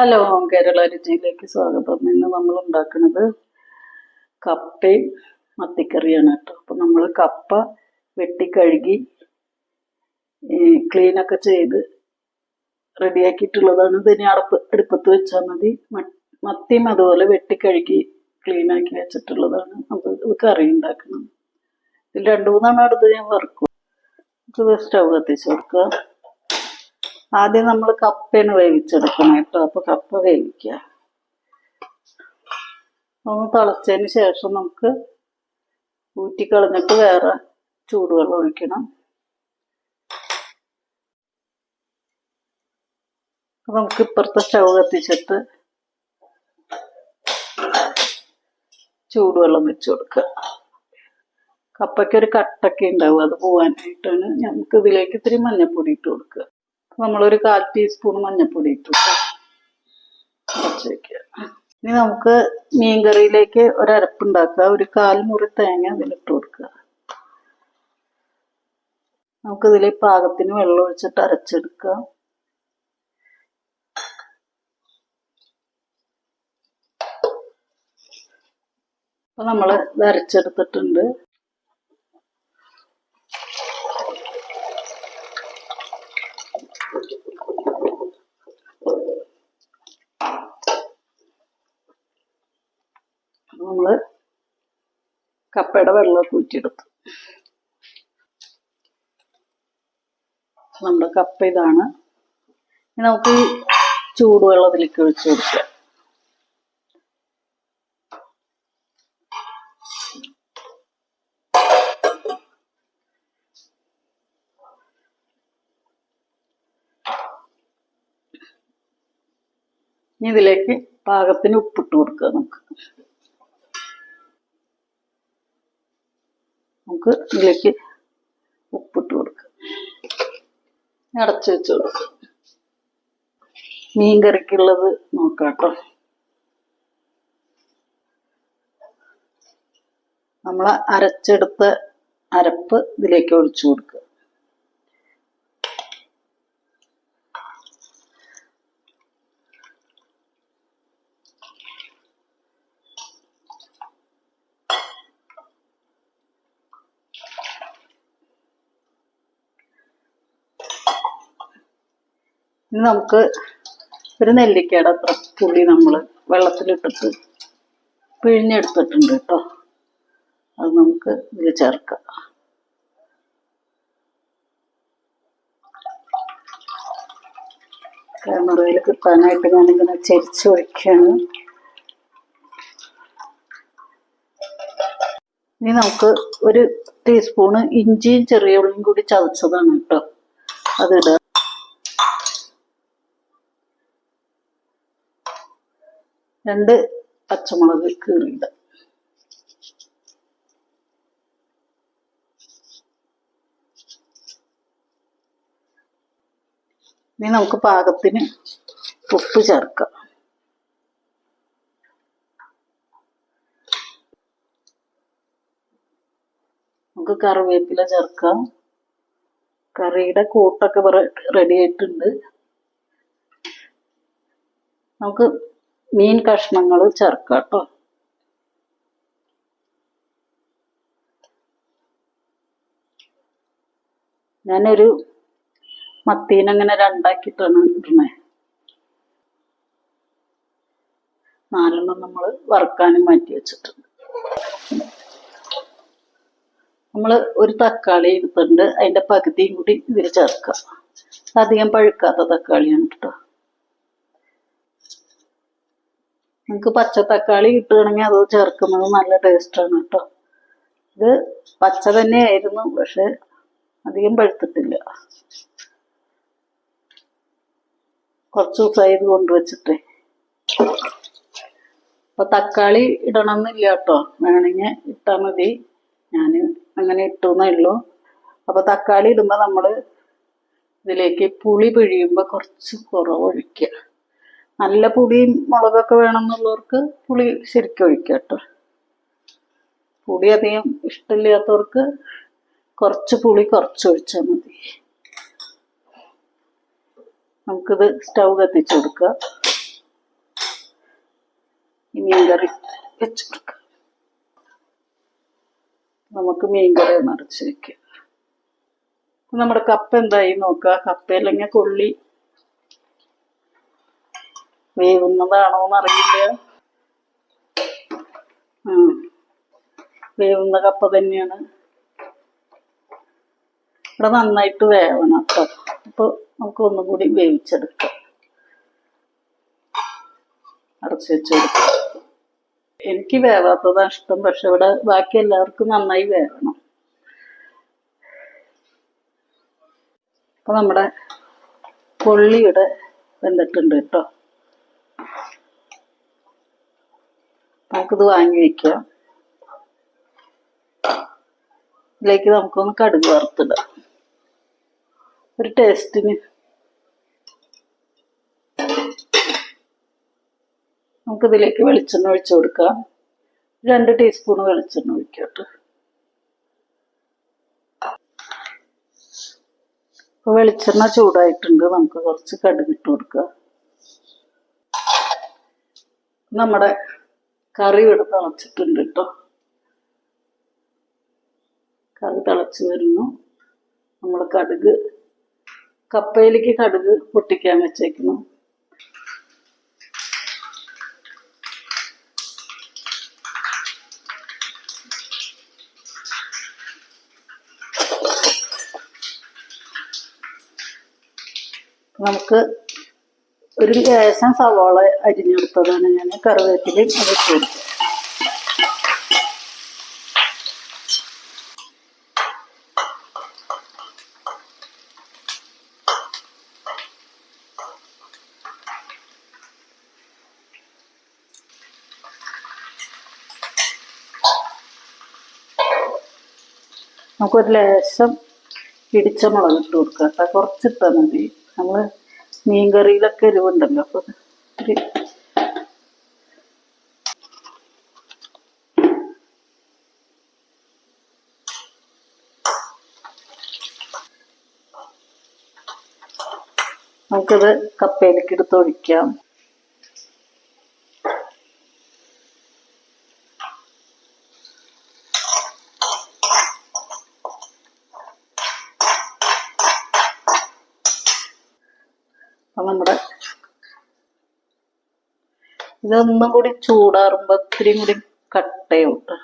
Hello Kerala രുചിയിലേക്ക് സ്വാഗതം. ഇന്ന് നമ്മൾ ഉണ്ടാക്കുന്നത് കപ്പയും മത്തിക്കറിയാണ് കേട്ടോ. അപ്പം നമ്മൾ കപ്പ വെട്ടിക്കഴുകി ക്ലീനൊക്കെ ചെയ്ത് റെഡിയാക്കിയിട്ടുള്ളതാണ്. ഇതിന് അടുപ്പ് അടുപ്പത്ത് വെച്ചാൽ മതി. മത്തിയും അതുപോലെ വെട്ടിക്കഴുകി ക്ലീനാക്കി വെച്ചിട്ടുള്ളതാണ്. അപ്പോൾ ഇത് കറി ഉണ്ടാക്കണം. ഇതിൽ രണ്ട് മൂന്നെണ്ണം അടുത്ത് ഞാൻ വറുക്കും. ഇത് സ്റ്റൗ കത്തിച്ച് കൊടുക്കുക. ആദ്യം നമ്മൾ കപ്പയാണ് വേവിച്ചെടുക്കണം കേട്ടോ. അപ്പൊ കപ്പ വേവിക്കുക ഒന്ന് തിളച്ചതിന് ശേഷം നമുക്ക് ഊറ്റിക്കളഞ്ഞിട്ട് വേറെ ചൂടുവെള്ളം ഒഴിക്കണം. നമുക്ക് ഇപ്പുറത്തെ സ്റ്റൗ കത്തിച്ചിട്ട് ചൂടുവെള്ളം വെച്ച് കൊടുക്കുക കപ്പയ്ക്ക് ഒരു കട്ടൊക്കെ ഉണ്ടാവും. അത് പോവാനായിട്ടാണ് നമുക്ക് ഇതിലേക്ക് ഇത്തിരി മഞ്ഞപ്പൊടി ഇട്ട് കൊടുക്കുക നമ്മളൊരു കാൽ ടീസ്പൂൺ മഞ്ഞൾപ്പൊടി ഇട്ടു ഇനി നമുക്ക് മീൻകറിയിലേക്ക് ഒരു അരപ്പുണ്ടാക്കുക ഒരു കാൽ മുറി തേങ്ങ അതിലിട്ട് കൊടുക്കുക. നമുക്ക് നമുക്കിതിൽ പാകത്തിന് വെള്ളം ഒഴിച്ചിട്ട് അരച്ചെടുക്കുക അപ്പൊ നമ്മൾ ഇത് നമ്മൾ കപ്പയുടെ വെള്ളമൊക്കെ ഊറ്റിയെടുത്തു. നമ്മുടെ കപ്പ ഇതാണ്. നമുക്ക് ചൂടുവെള്ളം അതിലേക്ക് ഒഴിച്ചു കൊടുക്കാം. ഇതിലേക്ക് പാകത്തിന് ഉപ്പിട്ട് കൊടുക്കുക നമുക്ക്. നമുക്ക് ഇതിലേക്ക് ഉപ്പിട്ട് കൊടുക്കുക അടച്ചു വെച്ച് കൊടുക്കുക മീൻ കറിക്കുള്ളത് നമ്മൾ അരച്ചെടുത്ത അരപ്പ് ഇതിലേക്ക് ഒഴിച്ചു കൊടുക്കുക. ഇനി നമുക്ക് ഒരു നെല്ലിക്കയുടെ അത്ര പുളി നമ്മൾ വെള്ളത്തിലിട്ടിട്ട് പിഴിഞ്ഞെടുത്തിട്ടുണ്ട് കേട്ടോ. അത് നമുക്ക് ഇതിൽ ചേർക്കാം. ക്യാമറയിൽ കിട്ടാനായിട്ട് ഞാനിങ്ങനെ ചരിച്ച് വയ്ക്കുകയാണ്. ഇനി നമുക്ക് ഒരു ടീസ്പൂണ് ഇഞ്ചിയും ചെറിയ ഉള്ളിയും കൂടി ചതച്ചതാണ് കേട്ടോ. അതിടുക രണ്ട് പച്ചമുളക് കീറിയിട്ട്. ഇനി നമുക്ക് പാകത്തിന് ഉപ്പ് ചേർക്കാം. നമുക്ക് കറിവേപ്പില ചേർക്കാം. കറിയുടെ കൂട്ടൊക്കെ റെഡി ആയിട്ടുണ്ട്. നമുക്ക് മീൻ കഷ്ണങ്ങൾ ചേർക്കുക കേട്ടോ ഞാനൊരു മത്തീനങ്ങനെ രണ്ടാക്കിയിട്ടാണ് ഇടണേ. നാലെണ്ണം നമ്മൾ വറുക്കാനും മാറ്റി വെച്ചിട്ടുണ്ട്. നമ്മൾ ഒരു തക്കാളി എടുത്തിട്ടുണ്ട്. അതിന്റെ പകുതിയും കൂടി ഇതിൽ ചേർക്കാം. അധികം പഴുക്കാത്ത തക്കാളിയാണ് കേട്ടോ നിങ്ങൾക്ക് പച്ച തക്കാളി കിട്ടുകയാണെങ്കിൽ അത് ചേർക്കുന്നത് നല്ല ടേസ്റ്റാണ് കേട്ടോ. ഇത് പച്ച തന്നെയായിരുന്നു പക്ഷെ അധികം പഴുത്തിട്ടില്ല. കുറച്ച് ദിവസമായി ഇത് കൊണ്ടുവച്ചിട്ടേ. അപ്പൊ തക്കാളി ഇടണമെന്നില്ല കേട്ടോ. വേണമെങ്കിൽ ഇട്ടാൽ മതി. ഞാൻ അങ്ങനെ ഇട്ടുന്നേ ഉള്ളൂ. അപ്പൊ തക്കാളി ഇടുമ്പോൾ നമ്മൾ ഇതിലേക്ക് പുളി പിഴിയുമ്പോൾ കുറച്ച് കുറവ് ഒഴിക്കുക നല്ല പുളിയും മുളകൊക്കെ വേണമെന്നുള്ളവർക്ക് പുളി ശരിക്കും ഒഴിക്കുക കേട്ടോ. പുളി അധികം ഇഷ്ടമില്ലാത്തവർക്ക് കുറച്ച് പുളി കുറച്ച് ഒഴിച്ചാൽ മതി. നമുക്കിത് സ്റ്റൗ കത്തിച്ചു കൊടുക്കുക. മീൻ മീൻകറി വെച്ചു കൊടുക്കുക. നമുക്ക് മീൻകറി ഒന്ന് അടച്ച് വെക്കാം. അപ്പൊ നമ്മുടെ കപ്പ എന്തായി നോക്കുക. കപ്പയിലെങ്ങനെ കൊള്ളി. വേവുന്നതാണോ എന്നറിയില്ല. വേവുന്ന കപ്പ തന്നെയാണ്. ഇവിടെ നന്നായിട്ട് വേവണം കേട്ടോ. അപ്പോൾ നമുക്ക് ഒന്നും കൂടി വേവിച്ചെടുക്കാം. അടച്ചു വെച്ച് കൊടുക്കാം എനിക്ക് വേവാത്തതാണ് ഇഷ്ടം പക്ഷെ ഇവിടെ ബാക്കി എല്ലാവർക്കും നന്നായി വേവണം. അപ്പൊ നമ്മുടെ കൊള്ളി ഇവിടെ വെന്തിട്ടുണ്ട് കേട്ടോ. നമുക്കിത് വാങ്ങി വെക്കാം. ഇതിലേക്ക് നമുക്കൊന്ന് കടുക് വറുത്തിടാം. ഒരു ടേസ്റ്റിന് നമുക്കിതിലേക്ക് വെളിച്ചെണ്ണ ഒഴിച്ചു കൊടുക്കാം. രണ്ട് ടീസ്പൂൺ വെളിച്ചെണ്ണ ഒഴിക്കട്ടെ. ഇപ്പൊ വെളിച്ചെണ്ണ ചൂടായിട്ടുണ്ട്. നമുക്ക് കുറച്ച് കടുകിട്ട് കൊടുക്കാം. നമ്മുടെ കറി ഇവിടെ തിളച്ചിട്ടുണ്ട് കേട്ടോ കറി തിളച്ച് വരുന്നു. നമ്മൾ കടുക് കപ്പയിലേക്ക് കടുക് പൊട്ടിക്കാൻ വെച്ചേക്കുന്നു. നമുക്ക് ഒരു ലേശം സവാള അരിഞ്ഞെടുത്തതാണ് ഞാൻ. കറിവേപ്പിലയും അത് കൊടുത്തു. നമുക്കൊരു ലേശം ഇടിച്ച മുളക് ഇട്ട് കൊടുക്കാം കേട്ടോ. കുറച്ചിട്ടാൽ മതി. നമ്മൾ മീൻകറിയിലൊക്കെ എരിവുണ്ടല്ലോ അപ്പൊ നമുക്കിത് കപ്പയിലേക്ക് എടുത്ത് ഒഴിക്കാം. നമ്മുടെ ഇതൊന്നും കൂടി ചൂടാറുമ്പോൾ ഇത്തിരി കൂടി കട്ടയുണ്ട്.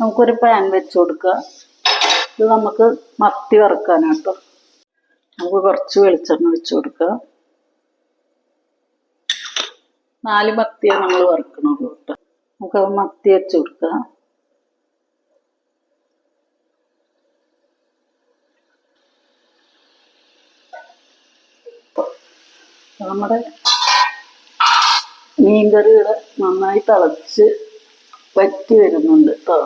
നമുക്കൊരു പാൻ വെച്ച് കൊടുക്കുക. ഇത് നമുക്ക് മത്തി വറുക്കാനാട്ടോ. നമുക്ക് കുറച്ച് വെളിച്ചെണ്ണ വെച്ച് കൊടുക്കുക. നാല് മത്തിയെ നമ്മൾ വറുക്കണുള്ളൂ കേട്ടോ. നമുക്ക് മത്തി വെച്ച് കൊടുക്കുക. നമ്മുടെ മീൻകറികൾ നന്നായി തിളച്ച് വറ്റി വരുന്നുണ്ട് കേട്ടോ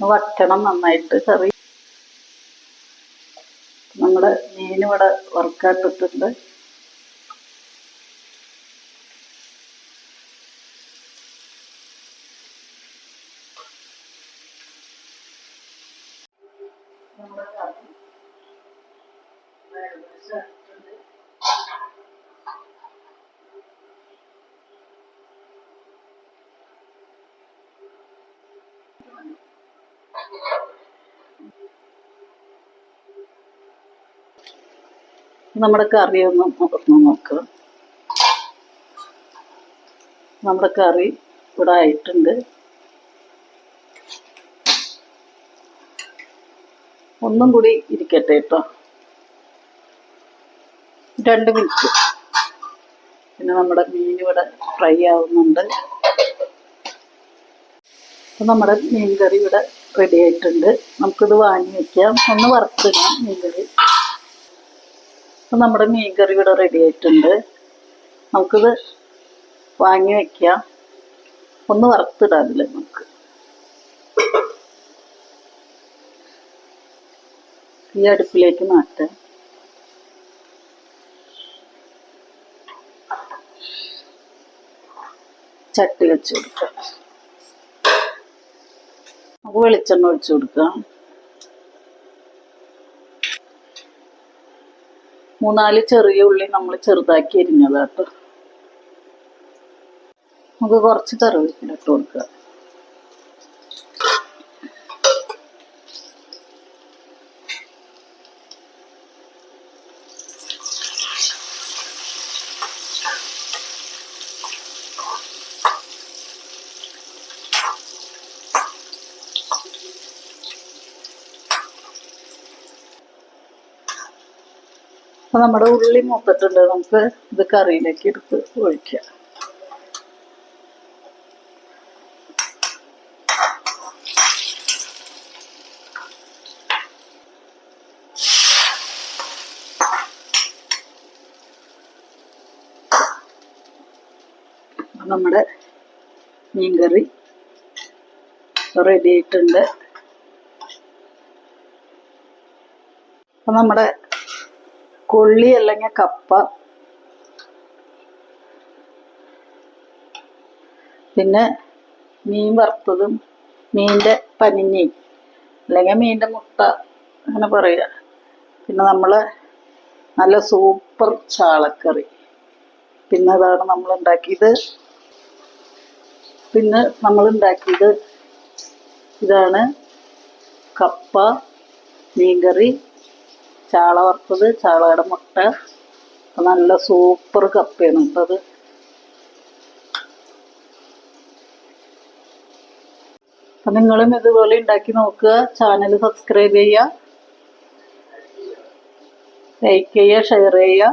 വറ്റണം നന്നായിട്ട് കറി. നമ്മുടെ മീനിവിടെ വറുക്കാട്ടിട്ടുണ്ട് നമ്മുടെ കറി ഒന്ന് തുറന്ന് നോക്കുക നമ്മുടെ കറി ഇവിടെ ആയിട്ടുണ്ട്. ഒന്നും കൂടി ഇരിക്കട്ടെ കേട്ടോ. രണ്ട് മിനിറ്റ്. പിന്നെ നമ്മുടെ മീൻ ഇവിടെ ഫ്രൈ ആവുന്നുണ്ട്. അപ്പം നമ്മുടെ മീൻകറി ഇവിടെ റെഡി ആയിട്ടുണ്ട്. നമുക്കിത് വാങ്ങി വയ്ക്കാം ഒന്ന് വറുത്തിടാം മീൻകറി. അപ്പം നമ്മുടെ മീൻകറി ഇവിടെ റെഡി ആയിട്ടുണ്ട്. നമുക്കിത് വാങ്ങി വയ്ക്കാം ഒന്ന് വറുത്തിടാനില്ല നമുക്ക്. ഈ അടുപ്പിലേക്ക് മാറ്റാം. ചട്ടി വെച്ച് കൊടുക്കാം. നമുക്ക് വെളിച്ചെണ്ണ ഒഴിച്ചു കൊടുക്കാം. മൂന്നാൽ ചെറിയ ഉള്ളി നമ്മൾ ചെറുതാക്കി അരിഞ്ഞതാട്ടോ. നമുക്ക് കുറച്ച് ഇട്ട് കൊടുക്കുക അപ്പൊ നമ്മുടെ ഉള്ളി മൂത്തിട്ടുണ്ട്. നമുക്ക് ഇത് കറിയിലേക്ക് എടുത്ത് ഒഴിക്കുക നമ്മുടെ മീൻകറി റെഡി ആയിട്ടുണ്ട്. അപ്പൊ നമ്മുടെ കൊള്ളി അല്ലെങ്കിൽ കപ്പ. പിന്നെ മീൻ വറുത്തതും മീന്റെ പനിഞ്ഞി അല്ലെങ്കിൽ മീന്റെ മുട്ട അങ്ങനെ പറയുക. പിന്നെ നമ്മൾ നല്ല സൂപ്പർ ചാളക്കറി. പിന്നെ അതാണ് നമ്മൾ ഉണ്ടാക്കിയത് പിന്നെ നമ്മൾ ഉണ്ടാക്കിയത് ഇതാണ് കപ്പ മീൻകറി ചാള വറുത്തത് ചാളയുടെ മുട്ട. നല്ല സൂപ്പർ കപ്പയാണ് കേട്ടോ അത് അപ്പം നിങ്ങളും ഇതുപോലെ ഉണ്ടാക്കി നോക്കുക. ചാനൽ സബ്സ്ക്രൈബ് ചെയ്യുക. ലൈക്ക് ചെയ്യുക ഷെയർ ചെയ്യുക.